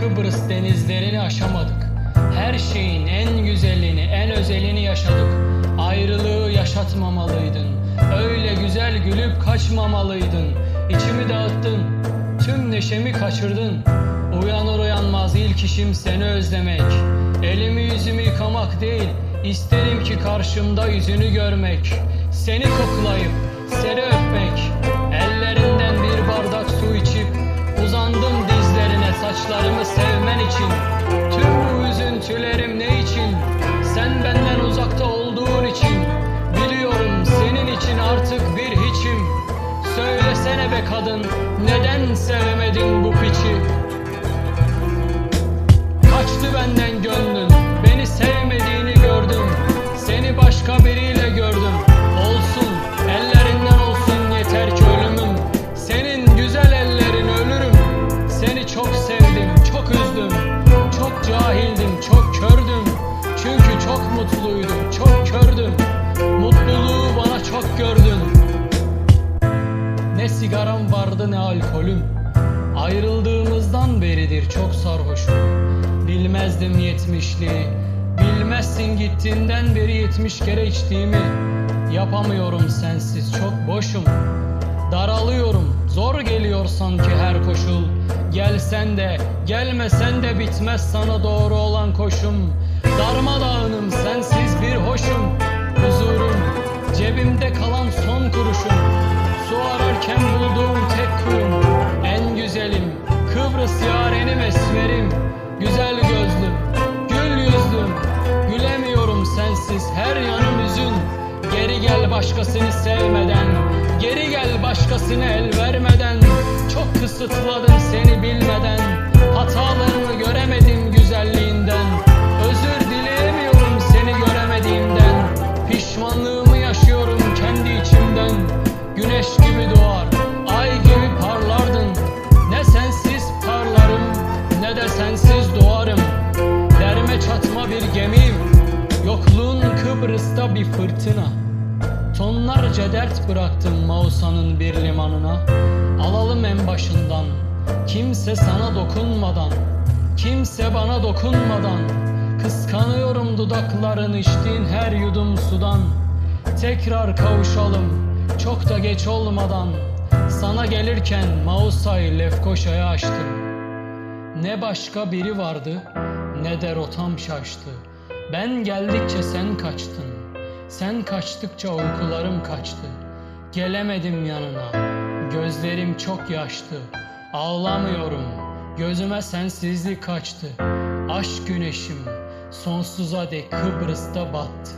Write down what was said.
Kıbrıs denizlerini aşamadık. Her şeyin en güzelini, en özelini yaşadık. Ayrılığı yaşatmamalıydın. Öyle güzel gülüp kaçmamalıydın. İçimi dağıttın. Tüm neşemi kaçırdın. Uyanır uyanmaz ilk işim seni özlemek. Elimi yüzümü yıkamak değil, isterim ki karşımda yüzünü görmek. Seni koklayıp, seni öpmek. Ellerinden bir bardak su içip, için. Tüm bu üzüntülerim ne için? Sen benden uzakta olduğun için. Biliyorum senin için artık bir hiçim. Söylesene be kadın, neden sevemedin bu piçi? Kaçtı benden gönlün mutluydum çok kördüm. Mutluluğu bana çok gördün. Ne sigaram vardı ne alkolüm. Ayrıldığımızdan beridir çok sarhoşum. Bilmezdim yetmişliği Bilmezsin gittiğinden beri yetmiş kere içtiğimi. Yapamıyorum sensiz çok boşum. Daralıyorum zor geliyor sanki her koşul. Gelsen de gelmesen de bitmez sana doğru olan koşum. Darmadağınım sensiz sensiz her yanım üzün Geri gel başkasını sevmeden Geri gel başkasını el vermeden. Çok kısıtladın seni bilmeden Hatalarını göremedim güzelliğinden. Özür dileyemiyorum seni göremediğimden. Pişmanlığımı yaşıyorum kendi içimden. Güneş gibi doğar, ay gibi parlardın. Ne sensiz parlarım, ne de sensiz Kıbrıs'ta bir fırtına. Tonlarca dert bıraktım Mausa'nın bir limanına. Alalım en başından Kimse sana dokunmadan Kimse bana dokunmadan. Kıskanıyorum dudakların içtiğin her yudum sudan. Tekrar kavuşalım çok da geç olmadan. Sana gelirken Mausa'yı Lefkoşa'ya açtım. Ne başka biri vardı ne de rotam şaştı. Ben geldikçe sen kaçtın. Sen kaçtıkça uykularım kaçtı. Gelemedim yanına. Gözlerim çok yaşlı. Ağlamıyorum. Gözüme sensizlik kaçtı. Aşk güneşim sonsuza dek Kıbrıs'ta battı.